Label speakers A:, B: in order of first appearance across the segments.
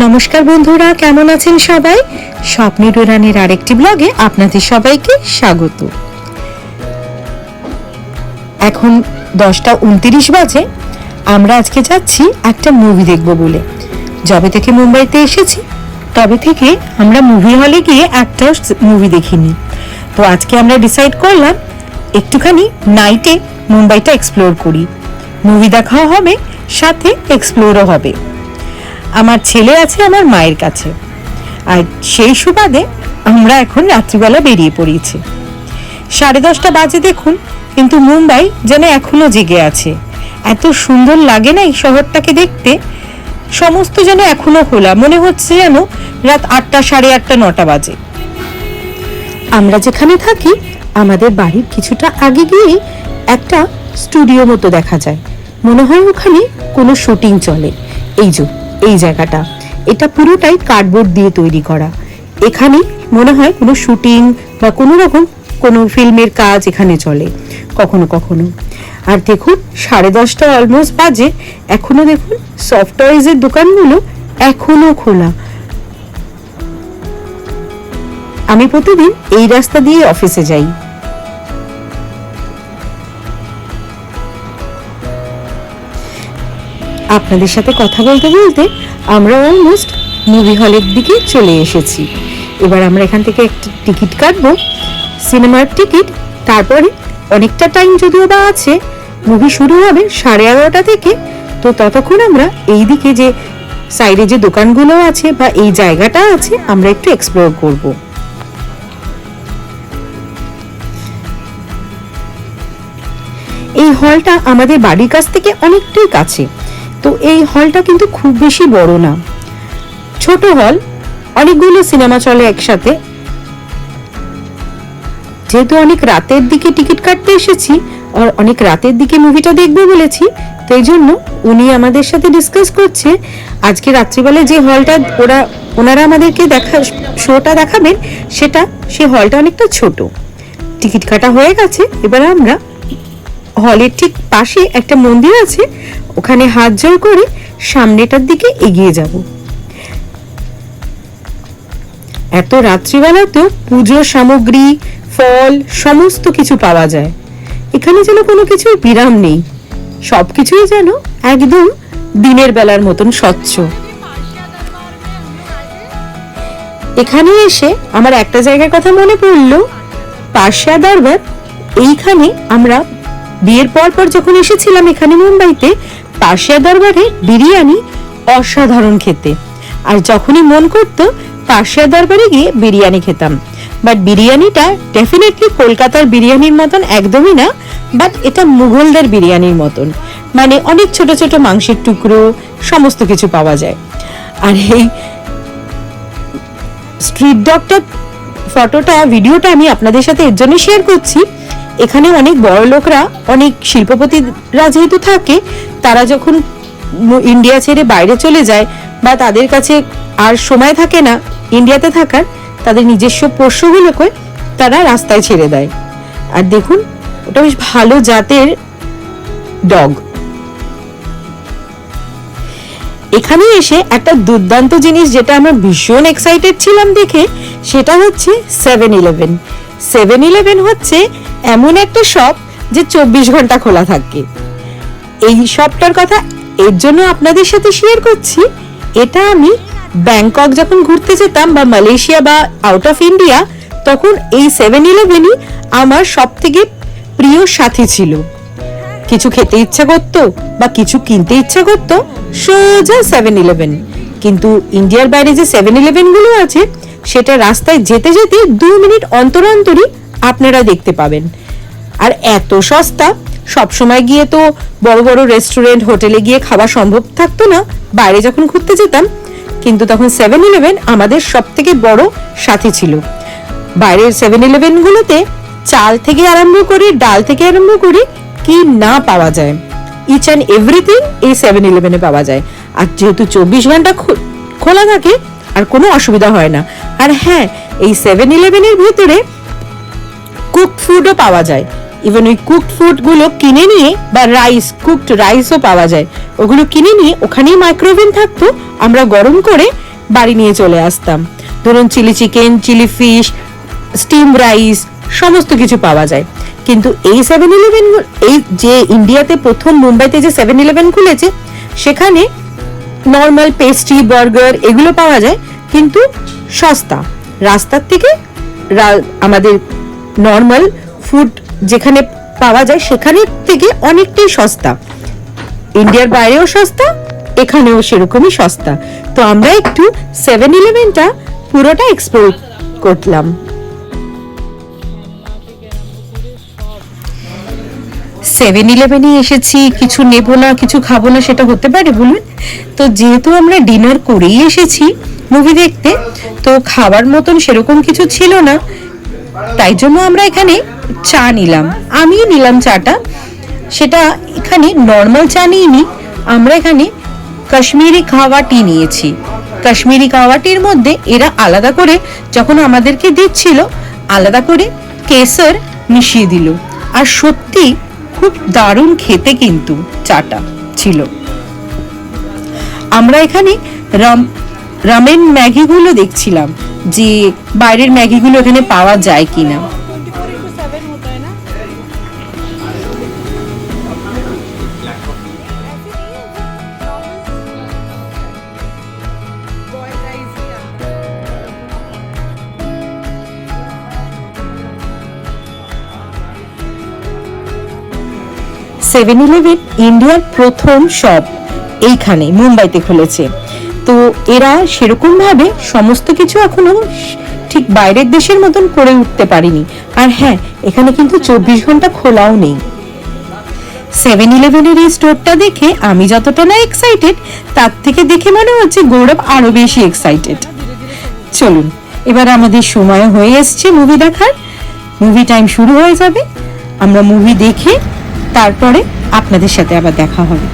A: নমস্কার বন্ধুরা, কেমন আছেন সবাই? স্বপ্নের উড়ানের আরেকটি ব্লগে আপনাদের সবাইকে স্বাগত। এখন দশটা উনতিরিশ বাজে, আমরা আজকে যাচ্ছি একটা মুভি দেখব বলে। যবে থেকে মুম্বাইতে এসেছি, তবে থেকে আমরা মুভি হলে গিয়ে একটা মুভি দেখিনি। তো আজকে আমরা ডিসাইড করলাম, একটুখানি নাইটে মুম্বাইটা এক্সপ্লোর করি। মুভি দেখাও হবে, সাথে এক্সপ্লোরও হবে। আমার ছেলে আছে, আমার মায়ের কাছে। আর সেই সুবাদে আমরা এখন রাত্রিবেলা বেরিয়ে পড়িয়েছি। সাড়ে দশটা বাজে দেখুন, কিন্তু মুম্বাই যেন এখনও জেগে আছে। এত সুন্দর লাগে না এই শহরটাকে দেখতে। সমস্ত যেন এখনও খোলা। মনে হচ্ছে যেন রাত আটটা, সাড়ে আটটা, নটা বাজে। আমরা যেখানে থাকি, আমাদের বাড়ির কিছুটা আগে গিয়েই একটা স্টুডিও মতো দেখা যায়। মনে হয় ওখানে কোনো শুটিং চলে। এই যে এই জায়গাটা। এটা পুরোটাই কার্ডবোর্ড দিয়ে তৈরি করা। এখানে মনে হয় কোনো শুটিং বা কোনো রকম কোনো ফিল্মের কাজ এখানে চলে। কখনো কখনো। আর দেখুন, সাড়ে দশটা অলমোস্ট বাজে। এখনও দেখুন সফট টয়েজের দোকানগুলো এখনও খোলা। আমি প্রতিদিন এই রাস্তা দিয়ে অফিসে যাই। আপনাদের সাথে কথা বলতে বলতে আমরা অলমোস্ট মুভি হলের দিকে চলে এসেছি। এবার আমরা এখান থেকে একটা টিকিট কাটবো, সিনেমার টিকিট, তারপরে অনেকটা টাইম যদিও বা আছে মুভি শুরু হবে সাড়ে এগারোটা থেকে, তো ততক্ষণ আমরা এই দিকে যে সাইডে যে দোকানগুলো আছে বা এই জায়গাটা আছে, আমরা একটু এক্সপ্লোর করব। এই হলটা আমাদের বাড়ির কাছ থেকে অনেকটাই কাছে। তো এই হলটা কিন্তু খুব বেশি বড় না। ছোট হল অনেকগুলো সিনেমা চলে একসাথে। যেহেতু অনেক রাতের দিকে টিকিট কাটতে এসেছি, আর অনেক রাতের দিকে মুভিটা দেখব বলেছি, তো এই জন্য উনি আমাদের সাথে ডিসকাস করছে। আজকে রাত্রিবেলা যে হলটা ওরা, ওনারা আমাদেরকে দেখা শোটা দেখাবেন, সেটা সেই হলটা অনেকটা ছোট। টিকিট কাটা হয়ে গেছে, এবার আমরা হলের ঠিক পাশে একটা মন্দির আছে। ওখানে হাত জোর করে সামনেটার দিকে এগিয়ে যাব। এত রাত্রিবেলাতেও পুজোর সামগ্রী, ফল, সমস্ত কিছু পাওয়া যায়। এখানে যেন কোনো কিছুর বিরাম নেই। সবকিছুই যেন একদম দিনের বেলার মতন স্বচ্ছ। এখানে এসে আমার একটা জায়গার কথা মনে পড়ল। পাশা দরবার, এইখানে আমরা বিয়ের পর পর যখন এসেছিলাম এখানে মুম্বাইতে পাশিয়া দরবারে বিরিয়ানি অসাধারণ খেতে। আর যখনই মন করতো পাশিয়া দরবারে গিয়ে বিরিয়ানি খেতাম। বাট বিরিয়ানিটা ডেফিনেটলি কলকাতার বিরিয়ানির মতন একদমই না বাট এটা মুঘলদের বিরিয়ানির মতন। মানে অনেক ছোট ছোট মাংসের টুকরো, সমস্ত কিছু পাওয়া যায়। আর এই স্ট্রিট ডগটা ফটোটা ভিডিওটা আমি আপনাদের সাথে এর জন্য শেয়ার করছি। এখানে অনেক বড় লোকরা, অনেক শিল্পপতিরা যেহেতু থাকে, তারা যখন ইন্ডিয়া ছেড়ে বাইরে চলে যায় বা তাদের কাছে আর সময় থাকে না ইন্ডিয়াতে থাকার, তাদের নিজস্ব পোষ্যগুলোকে তারা রাস্তায় ছেড়ে দেয়। আর দেখুন, ওটা বেশ ভালো জাতের ডগ। এখানে এসে একটা দুর্দান্ত জিনিস যেটা আমরা ভীষণ এক্সাইটেড ছিলাম দেখে, সেটা হচ্ছে সেভেন ইলেভেন সেভেন ইলেভেন হচ্ছে এমন একটা শপ যে চব্বিশ ঘণ্টা খোলা থাকে। এই শপটার কথা এর জন্য আপনাদের সাথে শেয়ার করছি। এটা আমি ব্যাংকক যখন ঘুরতে যেতাম বা মালয়েশিয়া বা আউট অফ ইন্ডিয়া তখন এই সেভেন ইলেভেনই আমার সব থেকে প্রিয় সাথী ছিল। কিছু খেতে ইচ্ছা করতো বা কিছু কিনতে ইচ্ছা করতো সোজা সেভেন ইলেভেন কিন্তু ইন্ডিয়ার বাইরে যে সেভেন ইলেভেনগুলো আছে সেটা রাস্তায় যেতে যেতে দু মিনিট অন্তর অন্তরই আপনারা দেখতে পাবেন। আর এত সস্তা সব সময় গিয়ে তো বড় বড় রেস্টুরেন্ট হোটেলে গিয়ে খাওয়া সম্ভব থাকতো না, বাইরে যখন ঘুরতে যেতাম, কিন্তু তখন সেভেন ইলেভেন আমাদের সব থেকে বড় সাথী ছিল। বাইরের সেভেন ইলেভেন গুলোতে চাল থেকে আরম্ভ করে, ডাল থেকে আরম্ভ করে কি না পাওয়া যায়। ইচ অ্যান্ড এভরিথিং এই সেভেন ইলেভেনে পাওয়া যায়। আর যেহেতু চব্বিশ ঘণ্টা খোলা থাকে, আর কোনো অসুবিধা হয় না। আর হ্যাঁ এই সেভেন ইলেভেনের ভিতরে কুকড ফুডও পাওয়া যায়। ইভেন ওই কুকড ফুডগুলো কিনে নিয়ে বা রাইস কুকড রাইসও পাওয়া যায়। ওগুলো কিনে নিয়ে ওখানেই মাইক্রোওভেন থাকতো, আমরা গরম করে বাড়ি নিয়ে চলে আসতাম। ধরুন chilli chicken chilli fish steam rice সমস্ত কিছু পাওয়া যায়। কিন্তু এই সেভেন ইলেভেন এই যে ইন্ডিয়াতে প্রথম, মুম্বাইতে যে সেভেন ইলেভেন খুলেছে, সেখানে নর্মাল পেস্ট্রি বার্গার এগুলো পাওয়া যায়। কিন্তু সস্তা। রাস্তার থেকে আমাদের নর্মাল ফুড যেখানে পাওয়া যায় সেখানের থেকে অনেকটাই সস্তা। ইন্ডিয়ার বাইরেও সস্তা, এখানেও সেরকমই সস্তা। তো আমরা একটু সেভেন ইলেভেনটা পুরোটা এক্সপ্লোর করলাম। সেভেন ইলেভেনে এসেছি, কিছু নেব না, কিছু খাব না, সেটা হতে পারে বলুন। তো যেহেতু আমরা ডিনার করেই এসেছি মুভি দেখতে, তো খাবার মতন সেরকম কিছু ছিল না। তাই জন্য আমরা এখানে চা নিলাম। আমিও নিলাম চাটা। সেটা এখানে নর্মাল চা নিইনি। আমরা এখানে কাশ্মীরি খাওয়া টি নিয়েছি। কাশ্মীরি খাওয়া টির মধ্যে এরা আলাদা করে যখন আমাদেরকে দিচ্ছিল, আলাদা করে কেসর মিশিয়ে দিল। আর সত্যি খুব দারুণ খেতে কিন্তু চাটা ছিল। আমরা এখানে রাম রামেন ম্যাগিগুলো দেখছিলাম যে বাইরের ম্যাগিগুলো এখানে পাওয়া যায় কিনা। সেভেন ইলেভেন ইন্ডিয়ার প্রথম শপ এইখানে, মুম্বাইতে খুলেছে। তো এরা সেরকম ভাবে সমস্ত কিছু এখনও ঠিক বাইরের দেশের মতন করে উঠতে পারেনি। আর হ্যাঁ এখানে কিন্তু চব্বিশ ঘণ্টা খোলাও নেই। সেভেন ইলেভেনের এই স্টোরটা দেখে আমি যতটা না এক্সাইটেড তার থেকে দেখে মনে হচ্ছে গৌরব আরও বেশি এক্সাইটেড চলুন, এবার আমাদের সময় হয়ে এসছে মুভি দেখার। মুভি টাইম শুরু হয়ে যাবে। আমরা মুভি দেখে তারপরে আপনাদের সাথে আবার দেখা হবে।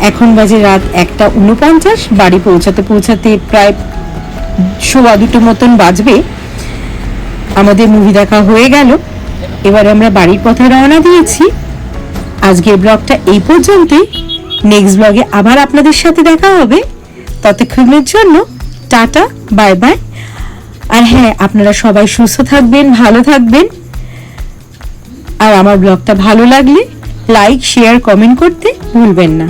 A: এখন বাজে রাত একটা উনপঞ্চাশ, বাড়ি পৌঁছাতে পৌঁছাতে প্রায় সোয়া দুটো মতন বাজবে। আমাদের মুভি দেখা হয়ে গেল। এবার আমরা বাড়ির পথে রওনা দিয়েছি। আজকের ব্লগটা এই পর্যন্তই। নেক্সট ব্লগে আবার আপনাদের সাথে দেখা হবে। ততক্ষণের জন্য টাটা বাই বাই আর হ্যাঁ আপনারা সবাই সুস্থ থাকবেন, ভালো থাকবেন। আর আমার ব্লগটা ভালো লাগলে লাইক শেয়ার কমেন্ট করতে ভুলবেন না।